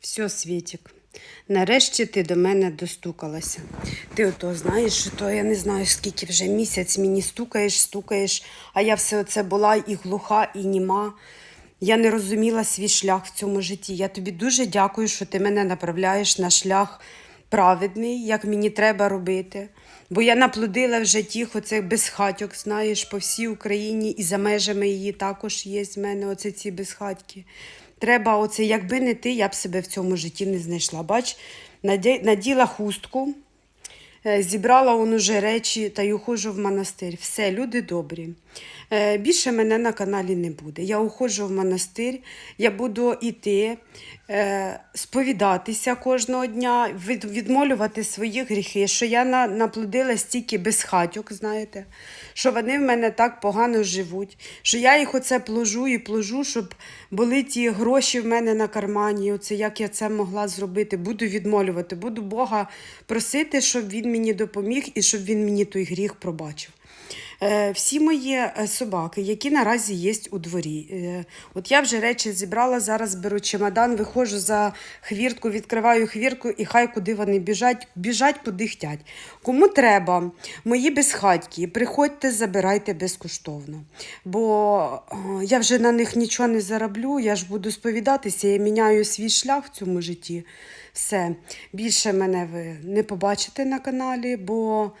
Все, Світік. Нарешті ти до мене достукалася. Ти ото знаєш, то я не знаю, скільки вже місяць мені стукаєш, стукаєш, а я все оце була і глуха, і німа. Я не розуміла свій шлях в цьому житті. Я тобі дуже дякую, що ти мене направляєш на шлях праведний, як мені треба робити. Бо я наплодила вже тих оцих безхатьок, знаєш, по всій Україні і за межами її також є з мене оце ці безхатьки. Треба оце, якби не ти, я б себе в цьому житті не знайшла. Бач, наді- наділа хустку, Зібрала он уже речі та й уходжу в монастир. Все, люди добрі. Е, Більше мене на каналі не буде. Я уходжу в монастир, я буду йти, е, сповідатися кожного дня, відмолювати свої гріхи, що я наплодила стільки безхатьок, знаєте, що вони в мене так погано живуть, що я їх оце пложу і пложу, щоб були ті гроші в мене на кармані. Оце як я це могла зробити. Буду відмолювати, буду Бога просити, щоб він мені допоміг і щоб він мені той гріх пробачив. Е, Всі мої е, собаки, які наразі є у дворі. Е, От я вже речі зібрала, зараз беру чемодан, виходжу за хвіртку, відкриваю хвіртку і хай куди вони біжать, біжать куди хтять. Кому треба, мої безхатьки, приходьте, забирайте безкоштовно. Бо я вже на них нічого не зароблю, я ж буду сповідатися, я міняю свій шлях в цьому житті. Все. Більше мене ви не побачите на каналі, бо.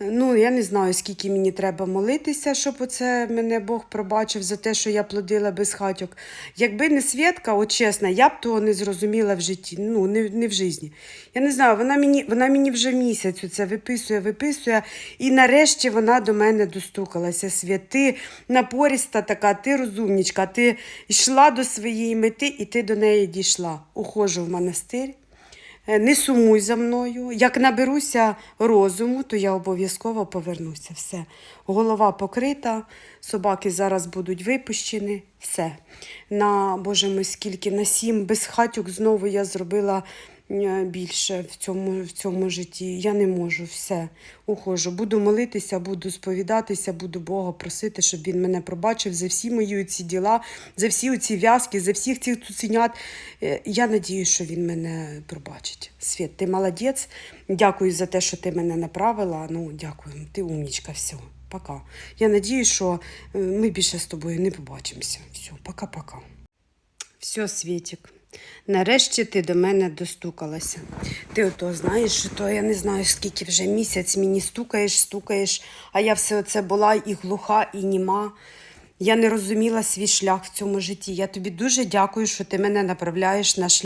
Ну, я не знаю, скільки мені треба молитися, щоб оце мене Бог пробачив за те, що я плодила без хатьок. Якби не Свєтка, от чесно, я б того не зрозуміла в житті. Ну, не, не в житті. Я не знаю, вона мені, вона мені вже місяць це виписує, виписує, і нарешті вона до мене достукалася. Свят, ти напоріста така, ти розумнічка, ти йшла до своєї мети, і ти до неї дійшла. Ухожу в монастир. Е, Не сумуй за мною. Як наберуся розуму, то я обов'язково повернуся. Все. Голова покрита, собаки зараз будуть випущені. Все. На Боже мій скільки на сім безхатьок знову я зробила більше в цьому, в цьому житті. Я не можу все. Ухожу. Буду молитися, буду сповідатися, буду Бога просити, щоб він мене пробачив за всі мої ці діла, за всі ці в'язки, за всіх цих цуценят. Е, Я надію, що він мене пробачить. Світ, ти молодець. Дякую за те, що ти мене направила. Ну, дякую, ти умнічка, все. Пока. Я надію, що е, ми більше з тобою не побачимося. Все, пока-пока. Все, Світік. Нарешті ти до мене достукалася. Ти ото знаєш, що то я не знаю, скільки вже місяць мені стукаєш, стукаєш, а я все оце була і глуха, і німа. Я не розуміла свій шлях в цьому житті. Я тобі дуже дякую, що ти мене направляєш на шлях.